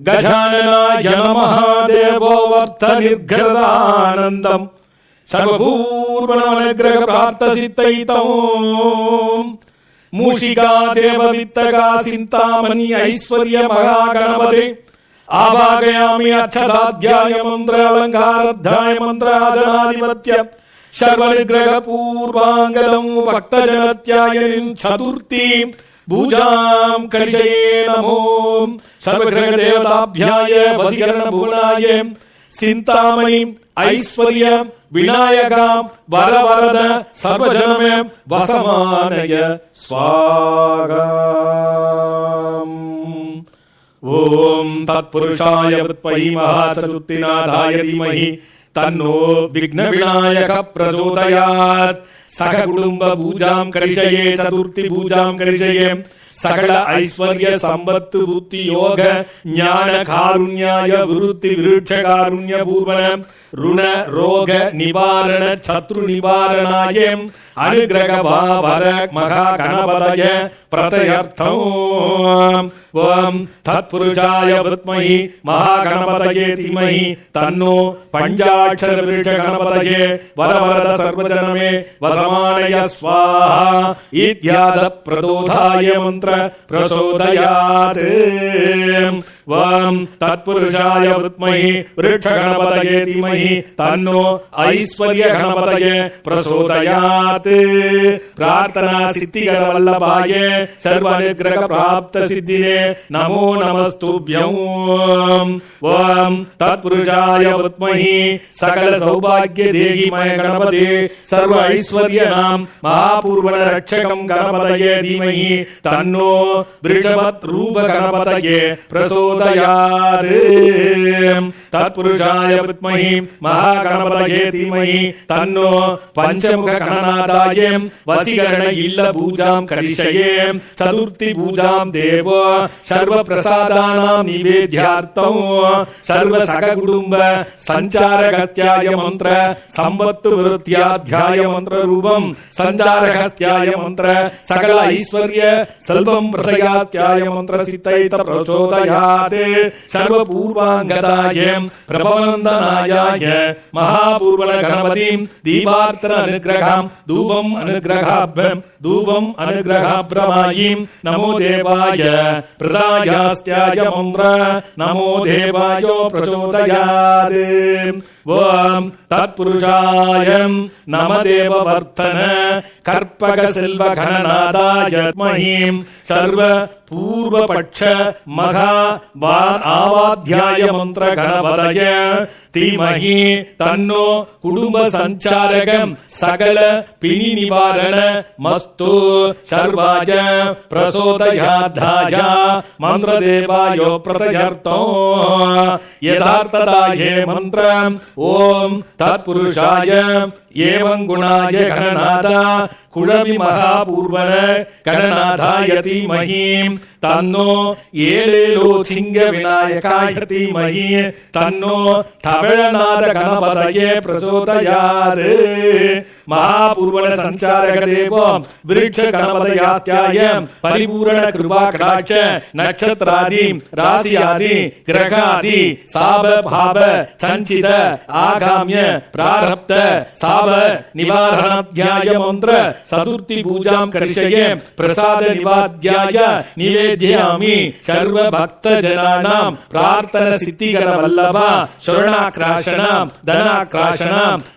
गजाननाय नमः देवो वत्सनिर्घृतानन्दम् सर्वभूर्वणमनुग्रहप्रार्थसिद्धैतम् मूषिका देववित्तका सिन्तामणि ऐश्वर्यमहागणपते आवागयामि अक्षराध्याय मन्त्र शर्वनिग्रहपूर्वाङ्गदम् भक्तजनत्यायिन् चतुर्थीम् भूजाम् कलिशये नमो सर्वग्रहदेवताभ्याय वसीकरणभुवनाय चिन्तामणि ऐश्वर्य विनायकाम् वरवरद सर्वजनमे वसमानय स्वागा ॐ तत्पुरुषाय वित्महि महाचतुर्थिनाथाय धीमहि तन्नो विघ्नविनायक प्रचोदयात्। सह कुटुम्बपूजां करिषये चतुर्थीपूजां करिषये। ಸಕಲ ಐಶ್ವರ್ಯ ಸಂಪತ್ತು ಬುದ್ಧಿ ಯೋಗ ಜ್ಞಾನ ಕಾರುಣ್ಯಾಯ ವಿರುತ್ತಿ ವೃಕ್ಷ ಕಾರುಣ್ಯ ಪೂರ್ವನ ಋಣ ರೋಗ ನಿವಾರಣ ಶತ್ರು ನಿವಾರಣಾಯ ಅನುಗ್ರಹ ಭಾವರ ಮಹಾ ಗಣಪತಯ ಪ್ರತಯರ್ಥಂ ಓಂ ತತ್ಪುರುಷಾಯ ವೃತ್ಮಹಿ ಮಹಾಗಣಪತಯೇ ಧೀಮಹಿ ತನ್ನೋ ಪಂಚಾಕ್ಷರ ವೃಕ್ಷ ಗಣಪತಯೇ ವರವರದ ಸರ್ವಜನಮೇ ವಸಮಾನಯ ಸ್ವಾಹ ಇತ್ಯಾದ ಪ್ರದೋಧಾಯ ಮಂತ್ರ प्रचोदयात् त्वाम् तत्पुरुषाय विद्महि वृक्षगणपतये धीमहि तन्नो ऐश्वर्यगणपतये प्रचोदयात् प्रार्थना सिद्धिकरवल्लभाय सर्वानुग्रहप्राप्तसिद्धिये नमो नमस्तुभ्यं। ॐ तत्पुरुषाय विद्महि सकलसौभाग्यदेहीमय गणपते सर्व ऐश्वर्यनाम् महापूर्वणरक्षकम् गणपतये धीमहि तन्नो वृषभत् रूपगणपतये प्रचोद प्रचोदयात् तत्पुरुषाय विद्महि महागणपतये धीमहि तन्नो इल्ल पूजां करिषये पूजां देव सर्वप्रसादानां निवेद्यार्थं सञ्चारगत्याय मन्त्र सञ्चारगत्याय मन्त्र सकल ऐश्वर्य सर्वं प्रचोदयात् प्रभाते सर्वपूर्वाङ्गताय प्रभवनन्दनायाय महापूर्वणगणपतिं दीपार्त्र अनुग्रहां धूपम् अनुग्रहाभ्यं धूपम् अनुग्रहाभ्रमायीं नमो देवाय प्रदायास्त्याय मन्द्र नमो देवायो प्रचोदयात् ॐ तत्पुरुषाय नम देववर्धन कर्पकशिल्पघननादाय महीं सर्व पूर्वपक्ष पक्ष मघ आवाध्याय मंत्र गणपतये தீமகி தன்னோ குடும்ப சஞ்சாரகம் சகல பிணி நிவாரண மஸ்து சர்வாஜ பிரசோதயாத்தாய மந்திரதேவாயோ பிரதயர்த்தோ யதார்த்ததாயே மந்திரம் ஓம் தத்புருஷாய ஏவம் குணாய கணநாதா குழவி மகாபூர்வன கணநாதாய தீமஹீம் தன்னோ ஏழேலோ சிங்க விநாயகாய தீமஹி தன்னோ ತಮಿಳುನಾದ ಗಣಪತಯೇ ಪ್ರಚೋದಯಾದೆ ಮಹಾಪೂರ್ವಣ ಸಂಚಾರಕ ದೇವಂ ವೃಕ್ಷ ಗಣಪತಯಾತ್ಯಾಯ ಪರಿಪೂರ್ಣ ಕೃಪಾ ಕಟಾಕ್ಷ ನಕ್ಷತ್ರಾದಿ ರಾಶಿಯಾದಿ ಗ್ರಹಾದಿ ಸಾಬ ಭಾವ ಸಂಚಿತ ಆಗಾಮ್ಯ ಪ್ರಾರಬ್ಧ ಸಾಬ ನಿವಾರಣ ಧ್ಯಾಯ ಮಂತ್ರ ಚತುರ್ಥಿ ಪೂಜಾಂ ಕರಿಷಯೇ ಪ್ರಸಾದ ನಿವಾದ್ಯಾಯ ನಿವೇದ್ಯಾಮಿ ಸರ್ವ ಭಕ್ತ ಜನಾನಾಂ ಪ್ರಾರ್ಥನ ಸಿದ್ಧಿಗರ ವಲ್ಲಭ ಶರಣ ಧನಾಕರ್ಷಣ ಧನಾಕರ್ಷಣ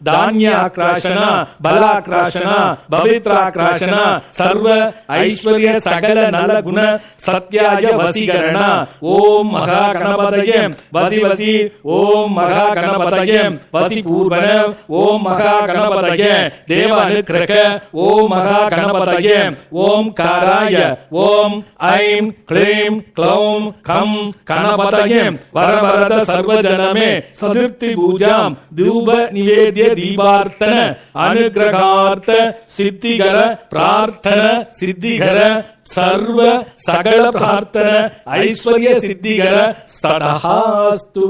ಧಾನ್ಯಾಕರ್ಷಣ ಬಲಾಕರ್ಷಣ ಪವಿತ್ರಾಕರ್ಷಣ ಸರ್ವ ಐಶ್ವರ್ಯ ಸಕಲ ನಲ ಗುಣ ಸತ್ಯಾಯ ವಸೀಕರಣ ಓಂ ಮಹಾಗಣಪತಯೇ ವಸಿ ವಸಿ ಓಂ ಮಹಾಗಣಪತಯೇ ವಸಿ ಪೂರ್ವನ ಓಂ ಮಹಾಗಣಪತಯೇ ದೇವ ಅನುಗ್ರಹ ಓಂ ಮಹಾಗಣಪತಯೇ ಓಂ ಕಾರಾಯ ಓಂ ಐಂ ಕ್ಲೀಂ ಕ್ಲೌಂ ಖಂ ಗಣಪತಯೇ ವರವರದ ಸರ್ವಜನ में सदृश निरुक्ति पूजाम दूब निवेद्य दीपार्थन अनुग्रहार्थ सिद्धिगर, प्रार्थन, सिद्धिगर, सर्व सकल प्रार्थन, ऐश्वर्य सिद्धिगर सदहास्तु